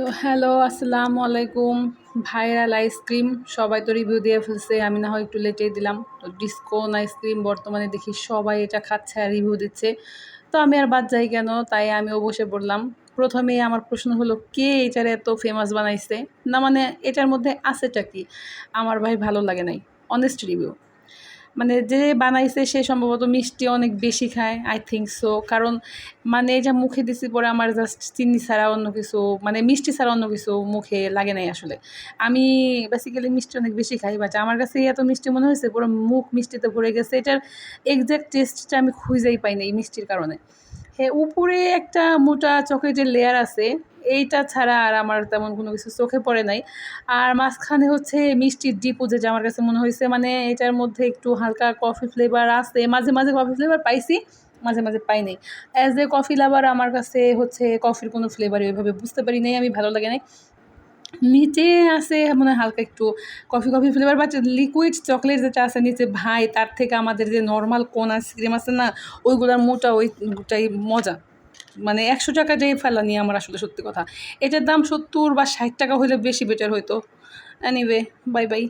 তো হ্যালো, আসসালামু আলাইকুম। ভাইরাল আইসক্রিম সবাই তো রিভিউ দিয়ে ফেলছে, আমি না হয় একটু লেটেই দিলাম। তো ডিসকোন আইসক্রিম বর্তমানে দেখি সবাই এটা খাচ্ছে আর রিভিউ দিচ্ছে। তো আমি আর বাদ যাই কেন, তাই আমিও বসে পড়লাম প্রথমেই আমার প্রশ্ন হলো, কে এটার এত ফেমাস বানাইছে? না মানে এটার মধ্যে আছেটা কি? আমার ভাই ভালো লাগে নাই অনেস্ট রিভিউ মানে যে বানাইছে সে সম্ভবত মিষ্টি অনেক বেশি খায় আই থিঙ্ক সো কারণ মানে এই যে মুখে দিছি পরে আমার জাস্ট চিনি ছাড়া অন্য কিছু মানে মিষ্টি ছাড়া অন্য কিছু মুখে লাগে নাই আসলে। আমি বেসিক্যালি মিষ্টি অনেক বেশি খাই বাট আমার কাছে এত মিষ্টি মনে হয়েছে, পুরো মুখ মিষ্টিতে ভরে গেছে। এটার এক্স্যাক্ট টেস্টটা আমি খুঁজেই পাই না এই মিষ্টির কারণে। উপরে একটা মোটা চকলেটের লেয়ার আছে, এইটা ছাড়া আর আমার তেমন কোনো কিছু চোখে পড়ে নাই। আর মাঝখানে হচ্ছে মিষ্টির ডিপু যে আমার কাছে মনে হয়েছে মানে এটার মধ্যে একটু হালকা কফি ফ্লেভার আছে। মাঝে মাঝে কফি ফ্লেভার পাইছি, মাঝে মাঝে পাই নাই। অ্যাজ এ কফি লাভার আমার কাছে হচ্ছে কফির কোনো ফ্লেভার ওইভাবে বুঝতে পারি নাই, আমি ভালো লাগে নাই। নিচে আছে মানে হালকা একটু কফি কফি ফ্লেভার বা লিকুইড চকলেট যেটা আছে নিচে, ভাই, তার থেকে আমাদের যে নর্মাল কোন আইসক্রিম আছে না, ওইগুলোর মোটা ওইটাই মজা। মানে একশো টাকা যেই ফেলা নিয়ে আমার আসলে সত্যি কথা। এটার দাম সত্তর বা ষাট টাকা হলে বেশি বেটার হইতো। Anyway bye bye